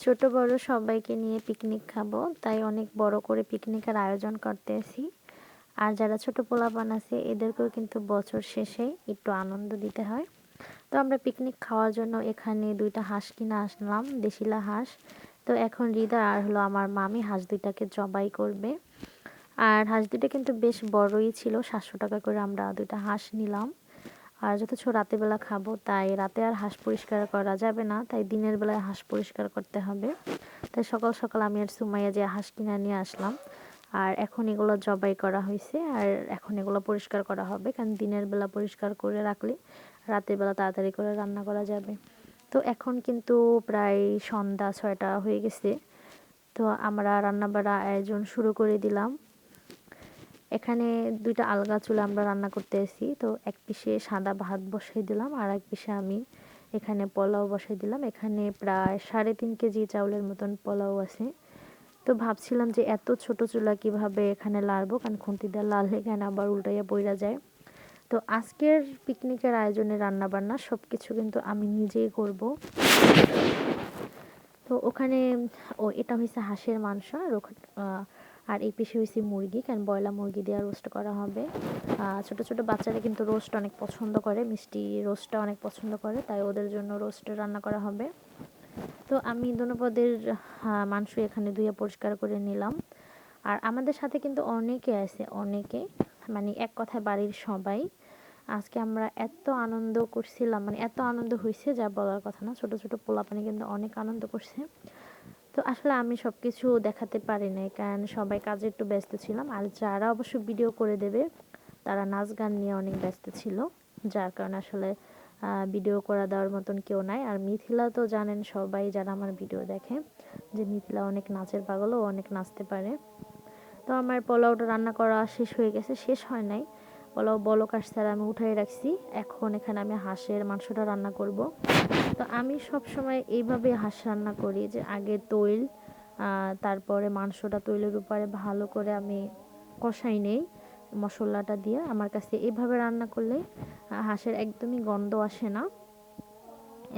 ছোট বড় সবাইকে নিয়ে পিকনিক খাব, তাই অনেক বড় করে পিকনিকের আয়োজন করতেছি। আর যারা ছোট পোলাপান আছে, এদেরকেও কিন্তু বছর শেষে একটু আনন্দ দিতে হয়। তো আমরা পিকনিক খাওয়ার জন্য এখানে দুইটা হাঁস কিনে আসলাম দেশিলা হাঁস। তো এখন হৃদয় আর হলো আমার মামি হাঁস দুইটাকে জবাই করবে। আর হাঁস দুইটা কিন্তু বেশ বড়ই ছিল, সাতশো টাকা করে আমরা দুইটা হাঁস নিলাম। আর যথেচ্ছ রাতেরবেলা খাব, তাই রাতে আর হাঁস পরিষ্কার করা যাবে না, তাই দিনের বেলায় হাঁস পরিষ্কার করতে হবে। তাই সকাল সকাল আমি আর সুমাইয়া যে হাঁস কিনে নিয়ে আসলাম। আর এখন এগুলো জবাই করা হয়েছে, আর এখন এগুলো পরিষ্কার করা হবে, কারণ দিনের বেলা পরিষ্কার করে রাখলে রাতের বেলা তাড়াতাড়ি করে রান্না করা যাবে। তো এখন কিন্তু প্রায় সন্ধ্যা ছয়টা হয়ে গেছে, তো আমরা রান্নাবাড়া আয়োজন শুরু করে দিলাম। এখানে দুইটা আলগা চুলা আমরা রান্না করতে এসেছি। তো এক পিসে সাদা ভাত বসাই দিলাম আর এক পিসে আমি এখানে পোলাও বসাই দিলাম। এখানে প্রায় সাড়ে তিন কেজি চাউলের মতন পোলাও আছে। তো ভাবছিলাম যে এত ছোট চুলা কীভাবে এখানে লাড়বো? কারণ খুন্তি দিয়ে লাল হয়ে কেন আবার উল্টাইয়া পইরা যায়? তো আজকের পিকনিকের আয়োজনে রান্নাবান্না সব কিছু কিন্তু আমি নিজেই করব। তো ওখানে, ও এটা হয়েছে হাঁসের মাংস আর আর এই পিসে হয়েছে মুরগি, কারণ বয়লা মুরগি দিয়ে রোস্ট করা হবে। ছোট ছোট বাচ্চারা কিন্তু রোস্ট অনেক পছন্দ করে, মিষ্টি রোস্টটা অনেক পছন্দ করে, তাই ওদের জন্য রোস্ট রান্না করা হবে। তো আমি ধন্যপদের মাংস এখানে ধুয়ে পরিষ্কার করে নিলাম। আর আমাদের সাথে কিন্তু অনেকে আছে, অনেকে মানে এক কথায় বাড়ির সবাই। আজকে আমরা এত আনন্দ করছিলাম মানে এত আনন্দ হয়েছে যা বলার কথা না, ছোট ছোট পোলাপানি কিন্তু অনেক আনন্দ করছে। তো আসলে আমি সব কিছু দেখাতে পারি নাই। কারণ সবাই কাজে একটু ব্যস্ত ছিলাম। আর যারা অবশ্য ভিডিও করে দেবে, তারা নাচ গান নিয়ে অনেক ব্যস্ত ছিল। যার কারণে আসলে ভিডিও করা দেওয়ার মতন কেউ নাই। আর মিথিলা তো জানেন সবাই যারা আমার ভিডিও দেখে, যে মিথিলা অনেক নাচের পাগলও অনেক নাচতে পারে। তো আমার পোলাওটা রান্না করা শেষ হয়ে গেছে। শেষ হয় নাই। পোলাও বলক আসছে আর আমি উঠাই রাখছি। এখন এখানে আমি হাঁসের মাংসটা রান্না করব। তো আমি সব সময় এইভাবে হাঁস রান্না করি যে আগে তৈল তারপরে মাংসটা তৈলের উপরে ভালো করে আমি কষাই নেই মশলাটা দিয়ে। আমার কাছে এইভাবে রান্না করলে হাঁসের একদমই গন্ধ আসে না।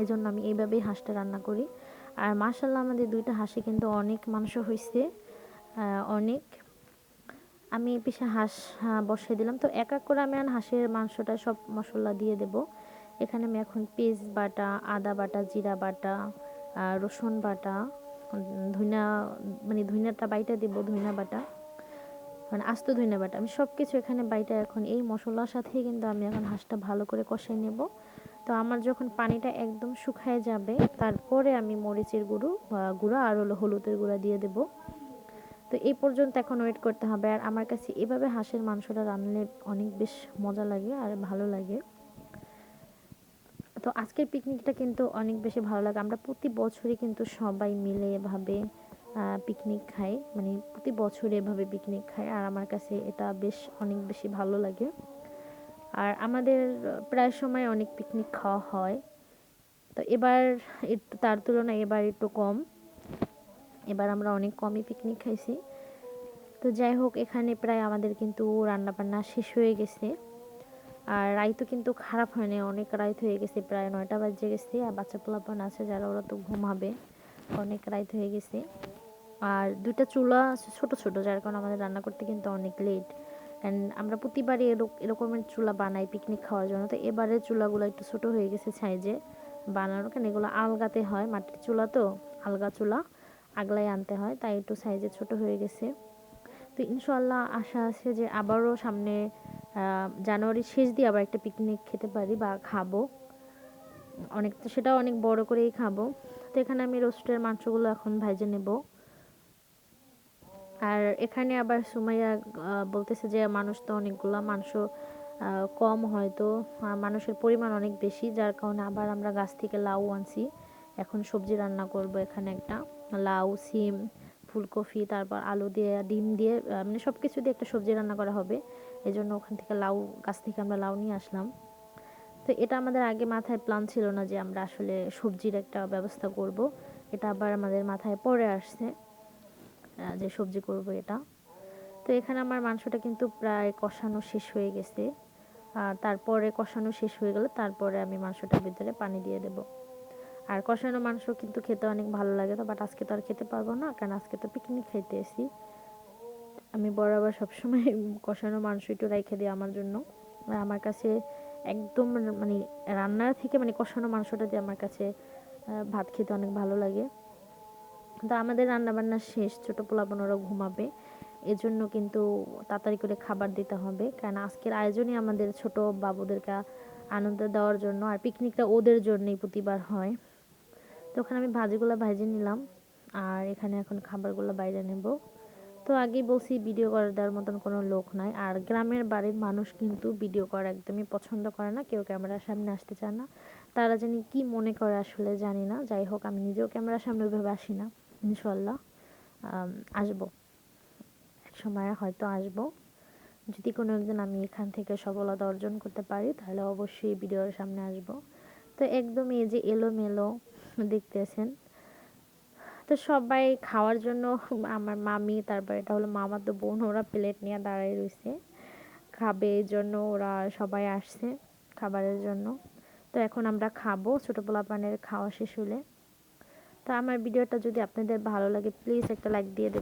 এজন্য আমি এইভাবেই হাঁসটা রান্না করি। আর মাসাল্লাহ আমাদের দুইটা হাঁসে কিন্তু অনেক মাংস হয়েছে অনেক আমি পিসে হাঁস বসিয়ে দিলাম। তো এক এক করে আমি হাঁসের মাংসটা সব মশলা দিয়ে দেব। এখানে আমি এখন পেস্ট বাটা, আদা বাটা, জিরা বাটা রসুন বাটা ধুইনা মানে ধইনাটা বাইটা দেবো ধইনা বাটা মানে আস্ত ধইনা বাটা। আমি সব কিছু এখানে বাইটা এখন এই মশলার সাথেই কিন্তু আমি এখন হাঁসটা ভালো করে কষাই নেব। তো আমার যখন পানিটা একদম শুকায় যাবে, তারপরে আমি মরিচের গুঁড়ো গুঁড়ো আর হলো হলুদের গুঁড়া দিয়ে দেব। তো এই পর্যন্ত এখন ওয়েট করতে হবে। আর আমার কাছে এভাবে হাঁসের মাংসটা রান্নলে অনেক বেশ মজা লাগে আর ভালো লাগে। তো আজকের পিকনিকটা কিন্তু অনেক বেশি ভালো লাগে। আমরা প্রতি বছরই কিন্তু সবাই মিলে এভাবে পিকনিক খাই। মানে প্রতি বছরে এভাবে পিকনিক খাই। আর আমার কাছে এটা বেশ অনেক বেশি ভালো লাগে। আর আমাদের প্রায় সময় অনেক পিকনিক খাওয়া হয়। তো এবার একটু তার তুলনায় এবার একটু কম। এবার আমরা অনেক কমই পিকনিক খাইছি। তো যাই হোক, এখানে প্রায় আমাদের কিন্তু রান্নাবান্না শেষ হয়ে গেছে। আর রাইতো কিন্তু খারাপ হয়নি, অনেক রাইত হয়ে গেছে, প্রায় নয়টা বাজে গেছে। আর বাচ্চা পোলাপান আছে, যারা ওরা তো ঘুমাবে, অনেক রাইত হয়ে গেছে। আর দুইটা চুলা ছোট ছোট, যার কারণে আমাদের রান্না করতে কিন্তু অনেক লেট অ্যান্ড আমরা প্রতিবারই এরকমের চুলা বানাই পিকনিক খাওয়ার জন্য। তো এবারে চুলাগুলো একটু ছোট হয়ে গেছে সাইজে বানানো। কেন এগুলো আলগাতে হয়, মাটির চুলা তো, আলগা চুলা। আগলাই আনতে হয়, তাই একটু সাইজে ছোট হয়ে গেছে। তো ইনশাল্লাহ আশা আছে যে আবারও সামনে জানুয়ারির শেষ দিয়ে আবার একটা পিকনিক খেতে পারি বা খাব। অনেক তো সেটাও অনেক বড় করেই খাব। তো এখানে আমি রোস্টের মাংসগুলো এখন ভাইজে নেব। আর এখানে আবার সুমাইয়া বলতেছে যে মানুষ তো অনেকগুলো মাংস কম হয়তো মানুষের পরিমাণ অনেক বেশি, যার কারণে আবার আমরা গাছ থেকে লাউ আনছি। এখন সবজি রান্না করব এখানে একটা। লাউ, সিম, ফুলকপি, তারপর আলু দিয়ে, ডিম দিয়ে মানে সব কিছু দিয়ে একটা সবজি রান্না করা হবে। এই জন্য ওখান থেকে লাউ, গাছ থেকে আমরা লাউ নিয়ে আসলাম। তো এটা আমাদের আগে মাথায় প্ল্যান ছিল না যে আমরা আসলে সবজির একটা ব্যবস্থা করব। এটা আবার আমাদের মাথায় পরে আসছে যে সবজি করব এটা। তো এখানে আমার মাংসটা কিন্তু প্রায় কষানো শেষ হয়ে গেছে। আর তারপরে কষানো শেষ হয়ে গেলে তারপরে আমি মাংসটার ভিতরে পানি দিয়ে দেব। আর কষানো মাংস কিন্তু খেতে অনেক ভালো লাগে তো বাট আজকে তো আর খেতে পারব না, কারণ আজকে তো পিকনিক খাইতে এসি আমি বরাবর সবসময় কষানো মাংস একটু রেখে দিই আমার জন্য। আমার কাছে একদম মানে রান্নার থেকে মানে কষানো মাংসটা দিয়ে আমার কাছে ভাত খেতে অনেক ভালো লাগে। তো আমাদের রান্না বান্না শেষ, ছোটো পোলাপন ওরা ঘুমাবে। এজন্য কিন্তু তাড়াতাড়ি করে খাবার দিতে হবে, কারণ আজকের আয়োজনই আমাদের ছোট বাবুদেরকে আনন্দ দেওয়ার জন্য, আর পিকনিকটা ওদের জন্যই প্রতিবার হয়। তো ওখানে আমি ভাজিগুলো ভাজে নিলাম, আর এখানে এখন খাবারগুলো বাইরে নেব। তো আগেই বলছি, ভিডিও করে দেওয়ার মতন কোনো লোক নাই, আর গ্রামের বাড়ির মানুষ কিন্তু ভিডিও করা একদমই পছন্দ করে না, কেউ ক্যামেরার সামনে আসতে চায় না। তারা জানি কি মনে করে আসলে জানি না, যাই হোক, আমি নিজেও ক্যামেরার সামনে ওইভাবে আসি না ইনশাল্লাহ আসব। এক সময় হয়তো আসব। যদি কোনো একদিন আমি এখান থেকে সফলতা অর্জন করতে পারি, তাহলে অবশ্যই ভিডিওর সামনে আসব। তো একদম এই যে এলোমেলো দেখতেছেন। তো সবাই খাওয়ার জন্য আমার মামি, তারপর এটা হলো মামার তো বোন, ওরা প্লেট নিয়ে দাঁড়ায় রয়েছে খাবে এই জন্য ওরা সবাই আসছে খাবারের জন্য। তো এখন আমরা খাব, ছোটো পোলাপানের খাওয়া শেষ হলে। তো আমার ভিডিওটা যদি আপনাদের ভালো লাগে প্লিজ একটা লাইক দিয়ে দেবেন।